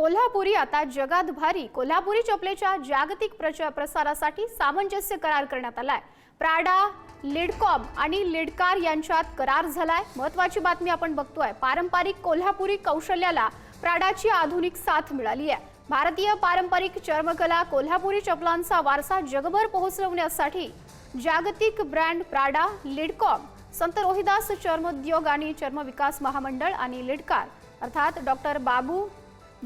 कोल्हापुरी आता जगात भारी. कोल्हापुरी चपलेच्या जागतिक प्रच प्रसारासाठी सामंजस्य करार करण्यात आलाय. प्राडा लिडकॉम आणि लिडकार यांच्यात करार झालाय. महत्वाची बातमी आपण बघतोय. पारंपरिक कोल्हापुरी कौशल्याला प्राडाची आधुनिक साथ मिळाली आहे. भारतीय पारंपरिक चर्मकला कोल्हापुरी चपलांचा वारसा जगभर पोहोचवण्यासाठी जागतिक ब्रँड प्राडा लिडकॉम संत रोहिदास चर्मोद्योग आणि चर्म विकास महामंडळ आणि लिडकार अर्थात डॉक्टर बाबू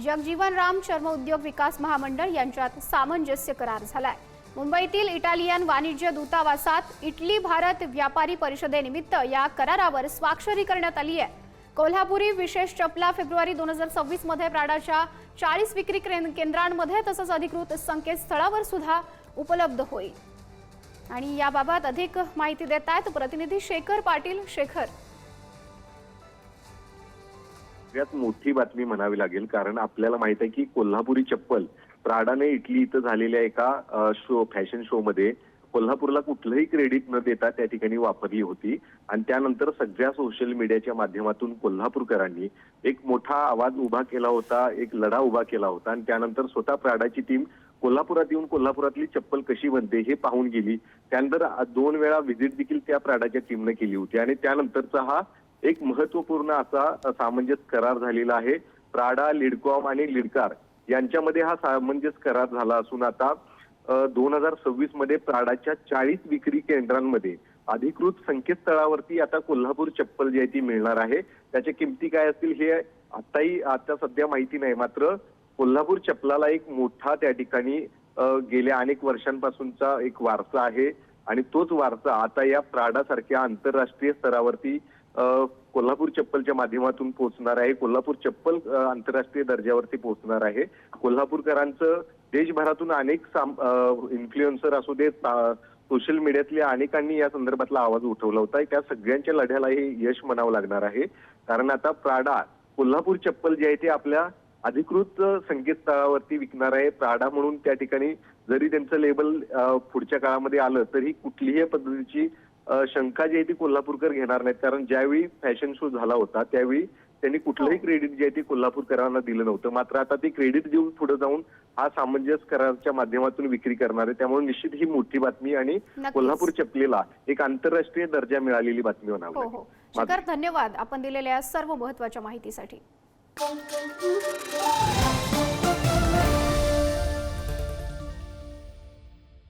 जगजीवन राम चर्म उद्योग विकास महामंडळ यांच्यात सामंजस्य करार झालाय. मुंबईतील इटालियन वाणिज्य दूतावासात इटली भारत व्यापारी परिषदेनिमित्त या करारावर स्वाक्षरी करण्यात आली आहे. कोल्हापुरी विशेष चपला फेब्रुवारी दोन हजार सव्वीसमध्ये प्राडाच्या चाळीस विक्री केंद्र- केंद्रांमध्ये तसंच अधिकृत संकेतस्थळावर सुद्धा उपलब्ध होईल. आणि याबाबत अधिक माहिती देत आहेत प्रतिनिधी शेखर पाटील. शेखर सगळ्यात मोठी बातमी म्हणावी लागेल कारण आपल्याला माहीत आहे की कोल्हापुरी चप्पल प्राडाने इटली इथं झालेल्या एका शो फॅशन शो मध्ये कोल्हापूरला कुठलंही क्रेडिट न देता त्या ठिकाणी वापरली होती. आणि त्यानंतर सगळ्या सोशल मीडियाच्या माध्यमातून कोल्हापूरकरांनी एक मोठा आवाज उभा केला होता एक लढा उभा केला होता. आणि त्यानंतर स्वतः प्राडाची टीम कोल्हापुरात येऊन कोल्हापुरातली चप्पल कशी बनते हे पाहून गेली. त्यानंतर दोन वेळा व्हिजिट देखील त्या प्राडाच्या टीमने केली होती. आणि त्यानंतरचा हा एक महत्त्वपूर्ण असा सामंजस्य करार झालेला आहे. प्राडा लिडकॉम आणि लिडकार यांच्यामध्ये हा सामंजस्य करार झाला असून आता दोन हजार सव्वीसमध्ये प्राडाच्या चाळीस विक्री केंद्रांमध्ये अधिकृत संकेतस्थळावरती आता कोल्हापूर चप्पल जी आहे ती मिळणार आहे. त्याच्या किमती काय असतील हे आताही आता सध्या माहिती नाही. मात्र कोल्हापूर चप्पलाला एक मोठा त्या ठिकाणी गेल्या अनेक वर्षांपासूनचा एक वारसा आहे. आणि तोच वारसा आता या प्राडासारख्या आंतरराष्ट्रीय स्तरावरती कोल्हापूर चप्पलच्या माध्यमातून पोहोचणार आहे. कोल्हापूर चप्पल आंतरराष्ट्रीय दर्जावरती पोहोचणार आहे. कोल्हापूरकरांचं देशभरातून अनेक इन्फ्लुएन्सर असू देत सोशल मीडियातल्या अनेकांनी या संदर्भातला आवाज उठवला होता. त्या सगळ्यांच्या लढ्याला हे यश म्हणावं लागणार आहे. कारण आता प्राडा कोल्हापूर चप्पल जे आहे ते आपल्या अधिकृत संकेतस्थळावरती विकणार आहे. प्राडा म्हणून त्या ठिकाणी जरी त्यांचं लेबल पुढच्या काळामध्ये आलं तरी कुठलीही पद्धतीची शंका जी आहे ती कोल्हापूरकर घेणार नाहीत. कारण ज्यावेळी फॅशन शो झाला होता त्यावेळी त्यांनी कुठलंही क्रेडिट जे आहे ते कोल्हापूरकरांना दिलं नव्हतं. मात्र आता ते क्रेडिट देऊन पुढे जाऊन हा सामंजस्य कराराच्या माध्यमातून विक्री करणार आहे. त्यामुळे निश्चित ही मोठी बातमी आणि. कोल्हापूर चपलेला एक आंतरराष्ट्रीय दर्जा मिळालेली बातमी म्हणावी हो. हो. धन्यवाद. आपण दिलेल्या सर्व महत्त्वाच्या माहितीसाठी.